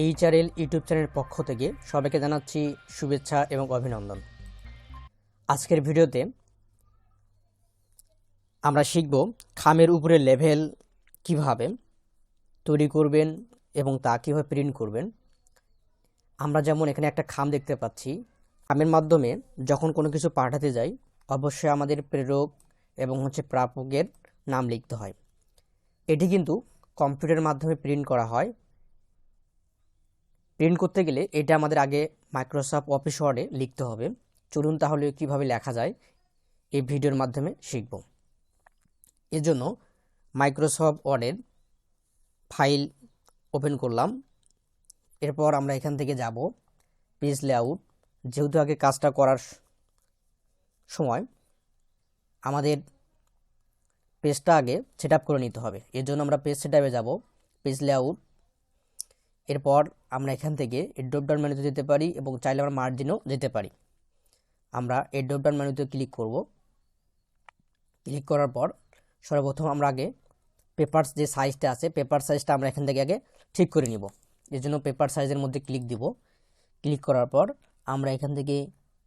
HRL YouTube চ্যানেলের পক্ষ থেকে সবাইকে জানাচ্ছি শুভেচ্ছা এবং অভিনন্দন। আজকের ভিডিওতে আমরা শিখব খামের উপরে লেভেল কীভাবে তৈরি করবেন এবং তা কীভাবে প্রিন্ট করবেন। আমরা যেমন এখানে একটা খাম দেখতে পাচ্ছি, খামের মাধ্যমে যখন কোনো কিছু পাঠাতে যাই, অবশ্যই আমাদের প্রেরক এবং হচ্ছে প্রাপকের নাম লিখতে হয়। এটি কিন্তু কম্পিউটারের মাধ্যমে প্রিন্ট করা হয়। প্রিন্ট করতে গেলে এটা আমাদের আগে মাইক্রোসফট অফিস ওয়ার্ডে লিখতে হবে। চলুন তাহলে কীভাবে লেখা যায় এই ভিডিওর মাধ্যমে শিখব। এর জন্য মাইক্রোসফট ওয়ার্ডের ফাইল ওপেন করলাম। এরপর আমরা এখান থেকে যাব পেজ লেআউট। যেহেতু আগে কাজটা করার সময় আমাদের পেজটা আগে সেট করে নিতে হবে। এর জন্য আমরা পেজ সেট যাব, পেজ লেআউট। এরপর আমরা এখান থেকে এই ড্রপ ডাউন মেনুতে যেতে পারি এবং চাইলে আমরা মার্জিনও যেতে পারি। আমরা এই ড্রপ ডাউন মেনুতে ক্লিক করব। ক্লিক করার পর সর্বপ্রথম আমরা আগে পেপারস যে সাইজটা আছে পেপার সাইজটা আমরা এখান থেকে আগে ঠিক করে নিব। এর জন্য পেপার সাইজের মধ্যে ক্লিক দিব। ক্লিক করার পর আমরা এখান থেকে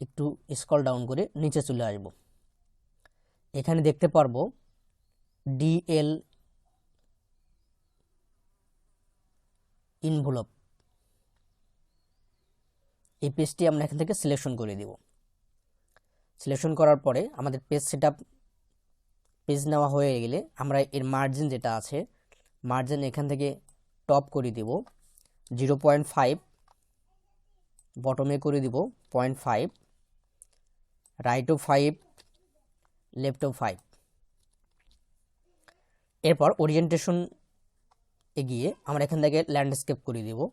একটু স্কল ডাউন করে নিচে চলে আসব। এখানে দেখতে পারব ডিএল ইনভলপ এই পেজটি আমরা এখান থেকে সিলেকশন করে দিব। সিলেকশন করার পরে আমাদের পেজ সেট পেজ নেওয়া হয়ে গেলে আমরা এর মার্জিন যেটা আছে মার্জিন এখান থেকে টপ করে দিব। জিরো পয়েন্ট ফাইভ বটমে করে দিব পয়েন্ট ফাইভ রাইটও ফাইভ লেফটও ফাইভ এরপর ওরিয়েন্টেশন এগিয়ে আমরা এখান থেকে ল্যান্ডস্কেপ করে দিব।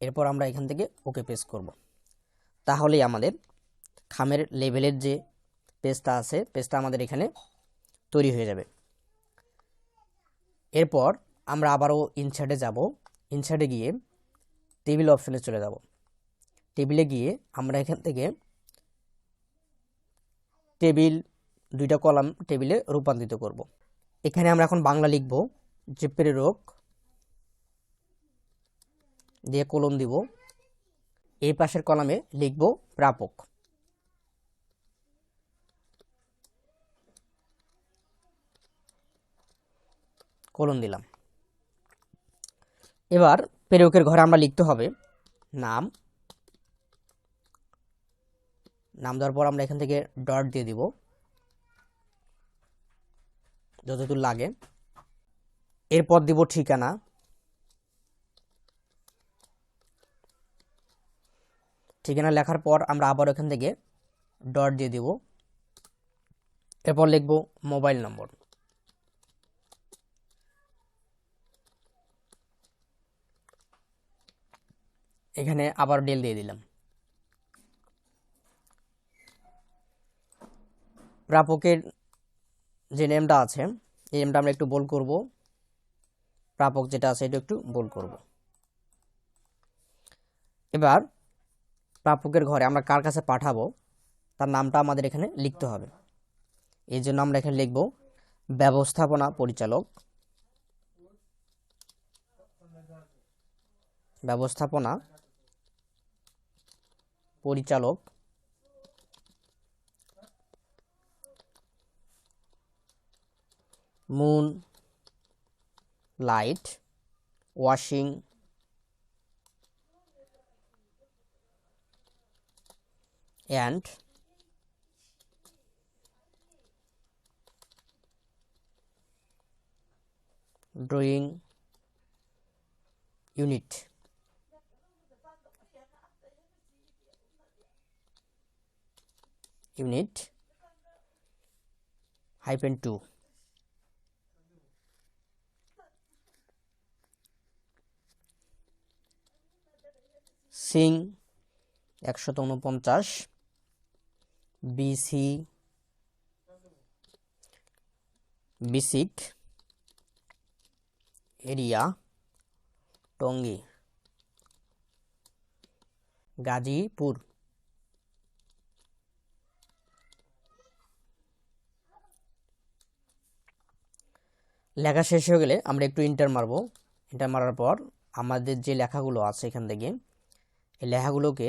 এরপর আমরা এখান থেকে ওকে পেস করব। তাহলেই আমাদের খামের লেভেলের যে পেজটা আছে পেজটা আমাদের এখানে তৈরি হয়ে যাবে। এরপর আমরা আবারও ইনসার্টে যাব। ইনসার্টে গিয়ে টেবিল অপশনে চলে যাব। টেবিলে গিয়ে আমরা এখান থেকে টেবিল দুইটা কলাম টেবিলে রূপান্তরিত করব। এখানে আমরা এখন বাংলা লিখব যে প্রেরক দিয়ে কলম দিব। এই পাশের কলামে লিখব প্রাপক। কলম দিলাম। এবার প্রেরকের ঘরে আমরা লিখতে হবে নাম। নাম দেওয়ার পর আমরা এখান থেকে ডট দিয়ে দিব। যতদূর লাগে। এরপর দিব ঠিকানা। ঠিকানা লেখার পর আমরা আবার এখান থেকে ডট দিয়ে দিব। এরপর লিখব মোবাইল নম্বর এখানে আবার ডেল দিয়ে দিলাম। প্রাপকের যে নেমটা আছে, এই নেমটা আমরা একটু বোল করব। প্রাপক যেটা আছে, এটা একটু বোল করব। এবার প্রাপকের ঘরে আমরা কার কাছে পাঠাবো, তার নামটা আমাদের এখানে লিখতে হবে। এই জন্য আমরা এখানে লিখব, ব্যবস্থাপনা পরিচালক। ব্যবস্থাপনা পরিচালক। Moon, light, washing and drawing unit unit hyphen two Singh একশত উনপঞ্চাশ বিসি বিসিক এরিয়া টঙ্গী গাজীপুর লেখা শেষ হয়ে গেলে আমরা একটু ইন্টার মারবো। ইন্টার মারার পর আমাদের যে লেখাগুলো আছে এখান থেকে, এই লেখাগুলোকে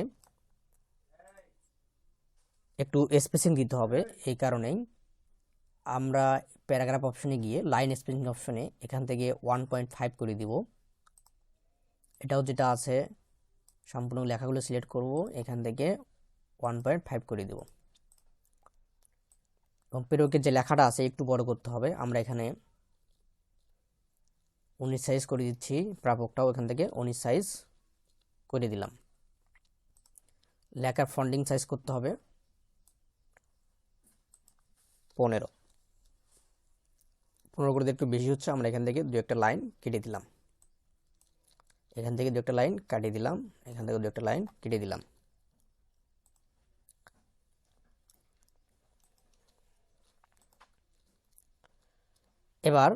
একটু স্পেসিং দিতে হবে, এই কারণেই আমরা প্যারাগ্রাফ অপশনে গিয়ে লাইন স্পেসিং অপশনে এখান থেকে ওয়ান পয়েন্ট ফাইভ করে দিব। এটাও যেটা আছে, সম্পূর্ণ লেখাগুলো সিলেক্ট করব, এখান থেকে ওয়ান পয়েন্ট ফাইভ করে দেব। এবং প্রেরকের যে লেখাটা আছে, একটু বড় করতে হবে, আমরা এখানে উনিশ সাইজ করে দিচ্ছি, প্রাপকটাও এখান থেকে উনিশ সাইজ করে দিলাম। লেখার ফন্ডিং সাইজ করতে হবে। পনেরো। পনেরো করে একটু বেশি হচ্ছে, আমরা এখান থেকে দু একটা লাইন কেটে দিলাম। এখান থেকে দু একটা লাইন কাটিয়ে দিলাম, এখান থেকে দু একটা লাইন কেটে দিলাম। এবার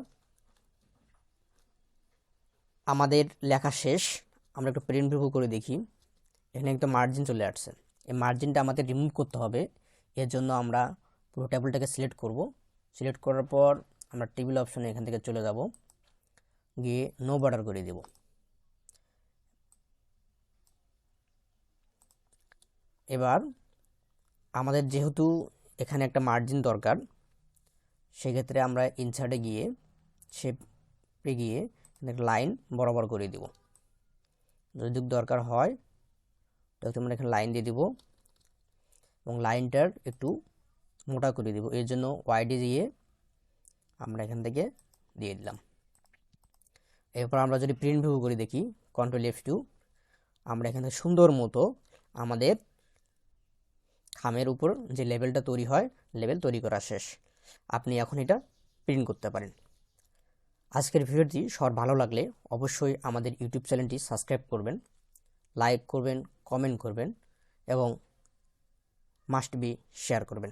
আমাদের লেখা শেষ, আমরা একটু প্রিন্ট ভিউ করে দেখি। এখানে একটা মার্জিন চলে আসছে। এই মার্জিনটা আমাদের রিমুভ করতে হবে, এর জন্য আমরা পুরো টেবিলটাকে সিলেক্ট করব। সিলেক্ট করার পর আমরা টেবিল অপশনে এখান থেকে চলে যাব। গিয়ে নো বর্ডার করে দেব। এবার আমাদের যেহেতু এখানে একটা মার্জিন দরকার, সেক্ষেত্রে আমরা ইনসার্টে গিয়ে শেপে গিয়ে লাইন বরাবর করে দিব। যদি দরকার হয় তাহলে আমরা এখানে লাইন দিয়ে দিব। এবং লাইনটার একটু মোটা করে দিব। এর জন্য ওয়াইডি দিয়ে আমরা এখান থেকে দিয়ে দিলাম। এরপর আমরা যদি প্রিন্ট ভিউ করে দেখি কন্ট্রোল এফ টু আমরা এখানে সুন্দর মতো আমাদের খামের উপর যে লেভেলটা তৈরি হয় লেভেল তৈরি করা শেষ। আপনি এখন এটা প্রিন্ট করতে পারেন। আজকের ভিডিওটি সবার ভালো লাগলে অবশ্যই আমাদের ইউটিউব চ্যানেলটি সাবস্ক্রাইব করবেন লাইক করবেন কমেন্ট করবেন এবং মাস্ট বি শেয়ার করবেন।